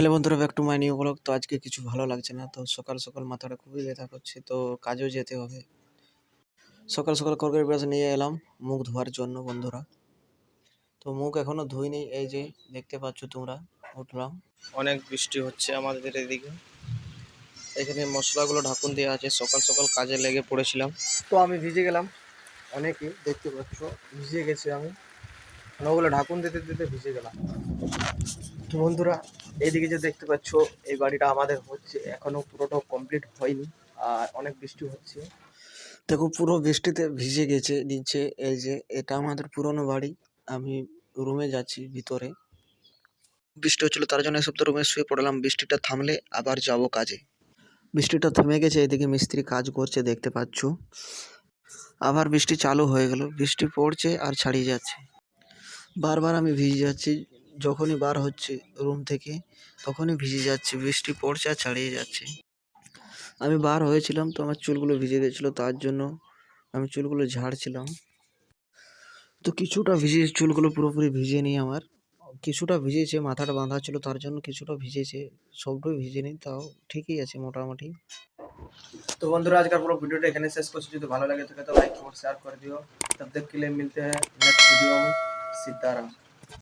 Hello বন্ধুরা back to my new blog তো আজকে কিছু ভালো লাগছে না, তো সকাল সকাল মাথাটা খুবই ব্যথা করছে, তো কাজেও যেতে হবে। সকাল সকাল কর্কের ব্রাশ নিয়ে এলাম, মুখ ধোয়ার জন্য বন্ধুরা। তো মুখ এখনও ধুইনি, এই যে দেখতে পাচ্ছ তোমরা, উঠলাম। অনেক বৃষ্টি হচ্ছে আমাদের এদিকে। এখানে মশলাগুলো ঢাকুন দেওয়া আছে, সকাল সকাল কাজে লেগে পড়েছিলাম। তো আমি ভিজে গেলাম, অনেকই দেখতে পাচ্ছ, ভিজে গেছি আমি। ওগুলো ঢাকুন দিতে দিতে ভিজে গেলাম। তো বন্ধুরা, এইদিকে যে দেখতে পাচ্ছ, এই বাড়িটা আমাদের হচ্ছে, এখনও পুরোটা কমপ্লিট হয়নি, আর অনেক বৃষ্টি হচ্ছে। দেখো, পুরো বৃষ্টিতে ভিজে গেছে নিচে, এই যে এটা আমাদের পুরনো বাড়ি, আমি রুমে যাচ্ছি ভিতরে। বৃষ্টি হচ্ছিল, তার জন্য তো রুমে শুয়ে পড়লাম, বৃষ্টিটা থামলে আবার যাব কাজে। বৃষ্টিটা থেমে গেছে, এদিকে মিস্ত্রি কাজ করছে, দেখতে পাচ্ছ। আবার বৃষ্টি চালু হয়ে গেল, বৃষ্টি পড়ছে আর ছাড়িয়ে যাচ্ছে। বারবার আমি ভিজে যাচ্ছি, যখনই বার হচ্ছে রুম থেকে, তখনই ভিজে যাচ্ছে, বৃষ্টি পড়ছে আর ছাড়িয়ে যাচ্ছে। আমি বার হয়েছিলাম তো আমার চুলগুলো ভিজে গেছিল, তার জন্য আমি চুলগুলো ঝাড়ছিলাম। তো কিছুটা ভিজে, চুলগুলো পুরোপুরি ভিজে নিই আমার। কিছুটা ভিজেছে, মাথাটা বাঁধা ছিল, তার জন্য কিছুটা ভিজেছে, সবটাই ভিজে নিই, তাও ঠিকই আছে মোটামুটি। তো বন্ধুরা আজকাল পুরো ভিডিওটা এখানে শেষ করছি। যদি ভালো লাগে থাকে তো লাইক শেয়ার করে দিও। তব তক মিলতে হ্যাঁ নেক্সট ভিডিও सीताराम